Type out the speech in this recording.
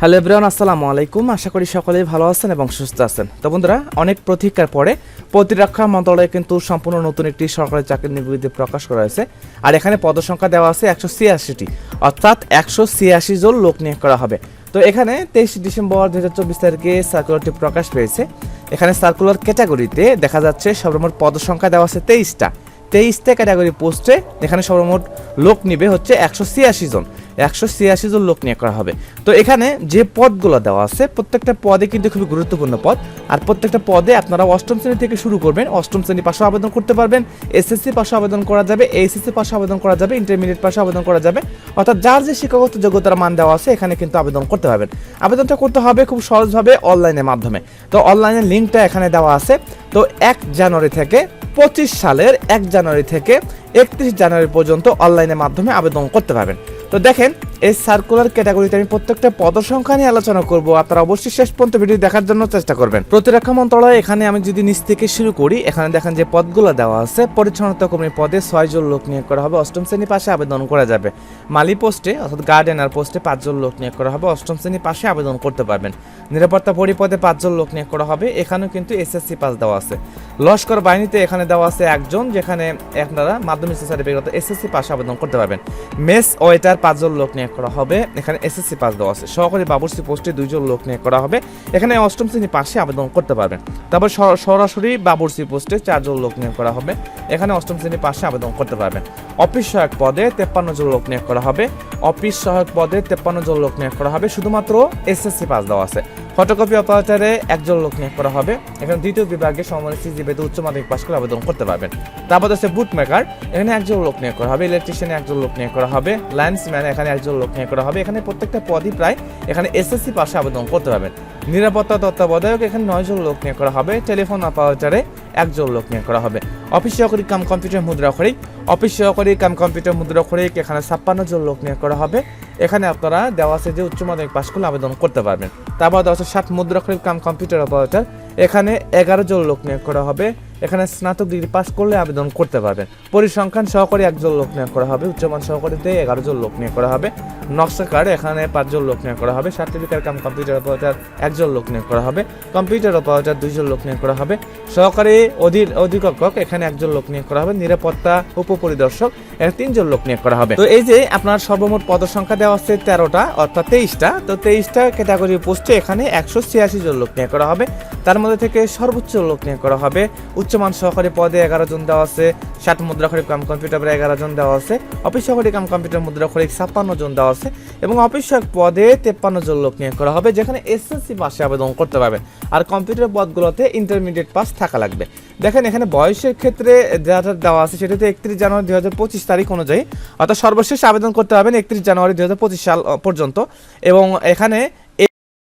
Hello everyone, আসসালামু আলাইকুম। আশা করি সকলেই ভালো আছেন এবং সুস্থ আছেন। তো বন্ধুরা, অনেক প্রতীক্ষার পরে প্রতিরক্ষা মন্ত্রণালয়ে কিন্তু সম্পূর্ণ নতুন একটি সরকারি চাকরির নিয়োগবিধি প্রকাশ করা হয়েছে। আর এখানে পদসংখ্যা দেওয়া আছে একশো ছিয়াশিটি, অর্থাৎ একশো ছিয়াশি জন লোক নিয়োগ করা হবে। তো এখানে তেইশ ডিসেম্বর দু হাজার চব্বিশ তারিখে সার্কুলারটি প্রকাশ পেয়েছে। এখানে সার্কুলার ক্যাটাগরিতে দেখা যাচ্ছে সর্বমোট পদসংখ্যা দেওয়া আছে তেইশটা। তেইশটা ক্যাটাগরি পোস্টে এখানে সর্বমোট লোক নিবে হচ্ছে একশো ছিয়াশি জন। একশো ছিয়াশি জন লোক নিয়োগ করা হবে। তো এখানে যে পদগুলো দেওয়া আছে, প্রত্যেকটা পদে কিন্তু খুবই গুরুত্বপূর্ণ পদ। আর প্রত্যেকটা পদে আপনারা অষ্টম শ্রেণি থেকে শুরু করবেন, অষ্টম শ্রেণি পাশে আবেদন করতে পারবেন, এসএসসি পাশে আবেদন করা যাবে, এইচএসসি পাশে আবেদন করা যাবে, ইন্টারমিডিয়েট পাশে আবেদন করা যাবে। অর্থাৎ যার যে শিক্ষাগত যোগ্যতার মান দেওয়া আছে, এখানে কিন্তু আবেদন করতে পারবেন। আবেদনটা করতে হবে খুব সহজভাবে অনলাইনের মাধ্যমে। তো অনলাইনের লিঙ্কটা এখানে দেওয়া আছে। তো এক জানুয়ারি থেকে পঁচিশ সালের এক জানুয়ারি থেকে একত্রিশ জানুয়ারি পর্যন্ত অনলাইনের মাধ্যমে আবেদন করতে পারবেন। তো দেখেন, এই সার্কুলার ক্যাটাগরিতে আমি প্রত্যেকটা পদসংখ্যা নিয়ে আলোচনা করব। আপনারা অবশ্যই শেষ পর্যন্ত ভিডিও দেখার জন্য চেষ্টা করবেন। প্রতিরক্ষা মন্ত্রণালয়, এখানে আমি যদি নিচ থেকে শুরু করি, এখানে দেখেন যে পদগুলো দেওয়া আছে। পরিচ্ছন্নতা কর্মী পদে ছয়জন লোক নিয়োগ করা হবে, অষ্টম শ্রেণি পাশে আবেদন করা যাবে। মালি পোস্টে, অর্থাৎ গার্ডেনার পোস্টে পাঁচজন লোক নিয়োগ করা হবে, অষ্টম শ্রেণি পাশে আবেদন করতে পারবেন। নিরাপত্তা পরিপদে পাঁচজন লোক নিয়োগ করা হবে, এখানেও কিন্তু এসএসসি পাস দেওয়া আছে। লস্কর বাহিনীতে এখানে দেওয়া আছে একজন, যেখানে আপনারা মাধ্যমিক সার্টিফিকেট এসএসসি পাশে আবেদন করতে পারবেন। মেস ওয়েটার পাঁচজন লোক নিয়োগ করা হবে। এখানে এসএসসি পাস দেওয়া আছে। সহকারী বাবুর্চি পোস্টে দুইজন লোক নিয়োগ করা হবে। এখানে অষ্টম শ্রেণি পাশে আবেদন করতে পারবেন। তারপর সরাসরি বাবুর্চি পোস্টে চারজন লোক নিয়োগ করা হবে। এখানে অষ্টম শ্রেণি পাশে আবেদন করতে পারবেন। অফিস সহায়ক পদে তেপ্পান্ন জন লোক নিয়োগ করা হবে। অফিস সহায়ক পদে তেপ্পান্ন জন লোক নিয়োগ করা হবে। শুধুমাত্র এসএসসি পাস দেওয়া আছে। ফটোকপি অপারেটরে একজন লোক নিয়োগ করা হবে। এখানে দ্বিতীয় বিভাগে সমমানের সিজিবিতে উচ্চ মাধ্যমিক পাশ করে আবেদন করতে পারবেন। তারপর আছে বুট মেকার এখানে একজন লোক নিয়োগ করা হবে ইলেকট্রিশিয়ানে একজন লোক নিয়োগ করা হবে লাইন্সম্যান এখানে একজন লোক নিয়োগ করা হবে। এখানে প্রত্যেকটা পদই প্রায় এখানে এসএসসি পাশে আবেদন করতে পারবেন। নিরাপত্তা তত্ত্বাবধায়ক, এখানে নয়জন লোক নিয়োগ করা হবে টেলিফোন অপারেটরে একজন লোক নিয়োগ করা হবে। অফিস সহকারী কাম কম্পিউটার মুদ্রাক্ষরিক অফিস সহকারী কাম কম্পিউটার মুদ্রাক্ষরিক এখানে ছাপ্পান্ন জন লোক নিয়োগ করা হবে। এখানে আপনারা দেওয়া আছে যে উচ্চ মাধ্যমিক পাশ করলে আবেদন করতে পারবেন। তারপর দেওয়া আছে সাত মুদ্রাক্ষরিক কাম কম্পিউটার অপারেটর। এখানে এগারো জন লোক নিয়োগ করা হবে। এখানে স্নাতক ডিগ্রি পাস করলে আবেদন করতে পারবেন পরিসংখ্যান সহকারী একজন লোক নিয়োগ করা হবে, উচ্চমান সহকারীতে এগারো জন লোক নিয়োগ করা হবে নকশাকার এখানে পাঁচজন লোক নিয়োগ করা হবে, সার্টিফিকেট কাম কম্পিউটার অপারেটর একজন লোক নিয়োগ করা হবে, কম্পিউটার অপারেটর দুইজন লোক নিয়োগ করা হবে, সহকারী অধি- অধিকক্ষক এখানে একজন লোক নিয়োগ করা হবে, নিরাপত্তা উপপরিদর্শক এখানে তিনজন লোক নিয়োগ করা হবে। তো এই যে আপনার সর্বমোট পদসংখ্যা দেওয়া হচ্ছে তেরোটা, অর্থাৎ তেইশটা, তো তেইশটা ক্যাটাগরি পোস্টে এখানে একশো ছিয়াশি জন লোক নিয়োগ করা হবে তার মধ্যে থেকে সর্বোচ্চ লোক নিয়োগ করা হবে। উচ্চমান সহকারী পদে এগারো জন দেওয়া আছে, ষাট মুদ্রাক্ষরিক কাম কম্পিউটারে এগারো জন দেওয়া আছে, অফিস সহকারী কাম কম্পিউটার মুদ্রাক্ষরিক ছাপ্পান্ন জন দেওয়া আছে এবং অফিস পদে তেপ্পান্ন জন লোক নিয়োগ করা হবে, যেখানে এসএসসি পাশে আবেদন করতে পারবেন আর কম্পিউটার পদগুলোতে ইন্টারমিডিয়েট পাস থাকা লাগবে। দেখেন, এখানে বয়সের ক্ষেত্রে যেটা দেওয়া আছে সেটাতে একত্রিশ জানুয়ারি দুই হাজার পঁচিশ তারিখ অনুযায়ী, অর্থাৎ সর্বশেষ আবেদন করতে পারবেন একত্রিশ জানুয়ারি দুই হাজার পঁচিশ সাল পর্যন্ত। এবং এখানে